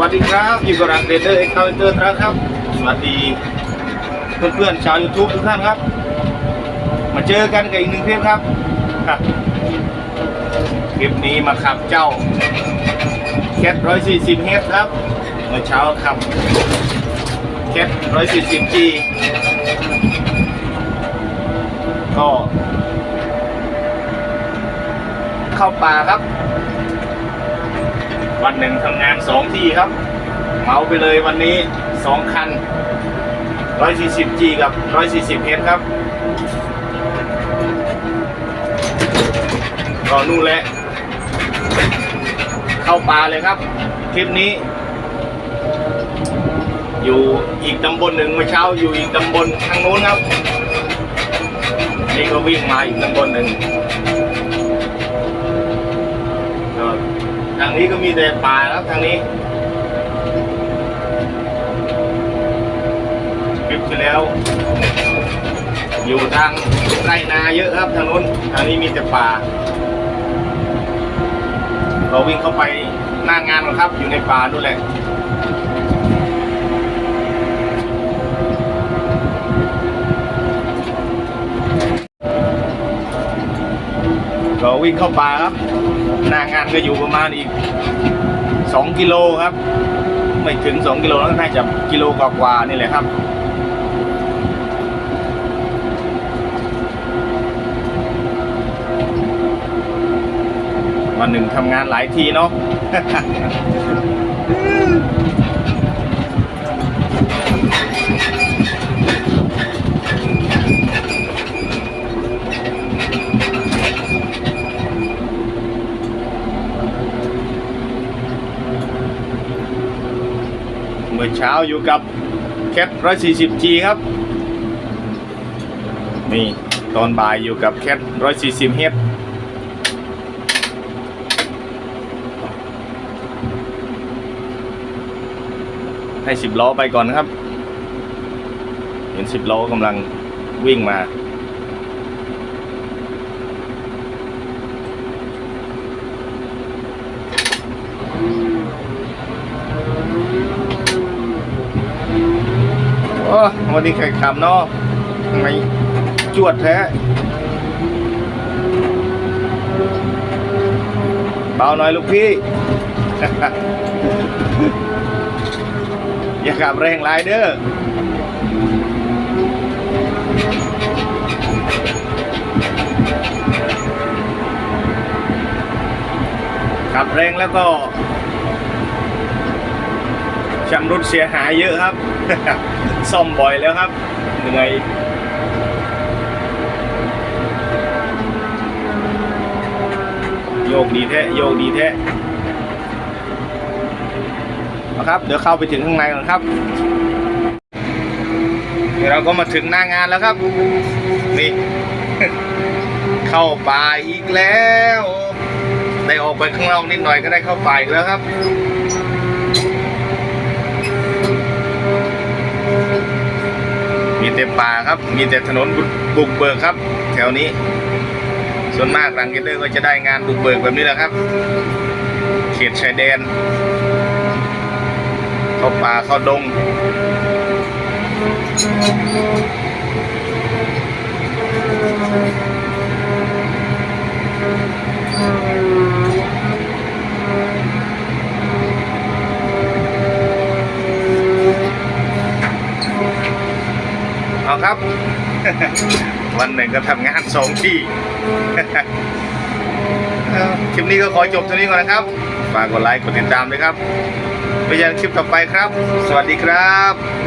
วัสดีครับอยู่กับรังเดเดอร์เอ็กซ์คาเวนเตอร์ครับ สวัสดีเพื่อนๆชาว YouTube ทุกท่านครับ มาเจอกันกับอีกหนึ่งคลิปครับครับคลิปนี้มาขับเจ้าแคทร้อยสี่สิบเฮดครับเมื่อเช้าขับแคทร้อยสี่สิบจีก็เข้าป่าครับ วันหนึ่งทำงานสองที่ครับ เมาไปเลยวันนี้สองคัน 140G กับ 140H ครับก็นู่นแหละ เข้าป่าเลยครับ คลิปนี้ อยู่อีกตำบลหนึ่งเมื่อเช้าอยู่อีกตำบลทางโน้นครับ นี่ก็วิ่งมาอีกตำบลหนึ่งก็ทาง นี้ก็มีแต่ป่าครับทางนี้คลิปที่แล้ว อยู่ทางไรนาเยอะครับทางนู้นทางนี้มีแต่ป่า เราวิ่งเข้าไปหน้างานครับ อยู่ในป่านู่นแหละเราวิ่งเข้าป่าครับ หน้างานก็อยู่ประมาณอีกสองกิโลครับ ไม่ถึงสองกิโลแล้วน่าจะกิโลกว่าๆนี่แหละครับวันหนึ่งทำงานหลายทีเนาะ เมื่อเช้าอยู่กับแคท 140G ครับ นี่ตอนบ่ายอยู่กับแคท 140H ให้สิบล้อไปก่อนครับ เห็นสิบล้อกำลังวิ่งมา โอ้วันนี้ใครขับเนาะทำไมจวดแท้เบาหน่อยลูกพี่ อย่าขับแรงไรเด้อขับแรงแล้วก็ชำรุดเสียหายเยอะครับ ซ่อมบ่อยแล้วครับเหนื่อยโยกดีแท้โยกดีแท้เอาครับ เดี๋ยวเข้าไปถึงข้างในก่อนครับ เดี๋ยวเราก็มาถึงหน้างานแล้วครับ นี่ เข้าป่าอีกแล้ว ได้ออกไปข้างนอกนิดหน่อยก็ได้เข้าป่าอีกแล้วครับ ป่าครับ มีแต่ถนนบุกเบิกครับ แถวนี้ ส่วนมากรังเกเดอร์ก็จะได้งานบุกเบิกแบบนี้แหละครับ เขตชายแดน เข้าป่าเข้าดงเอครับ วันหนึ่งก็ทำงานสองที่ คลิปนี้ก็ขอจบเท่านี้ก่อนนะครับ ฝากกดไลค์กดติดตามด้วยครับไปยังคลิปต่อไปครับ สวัสดีครับ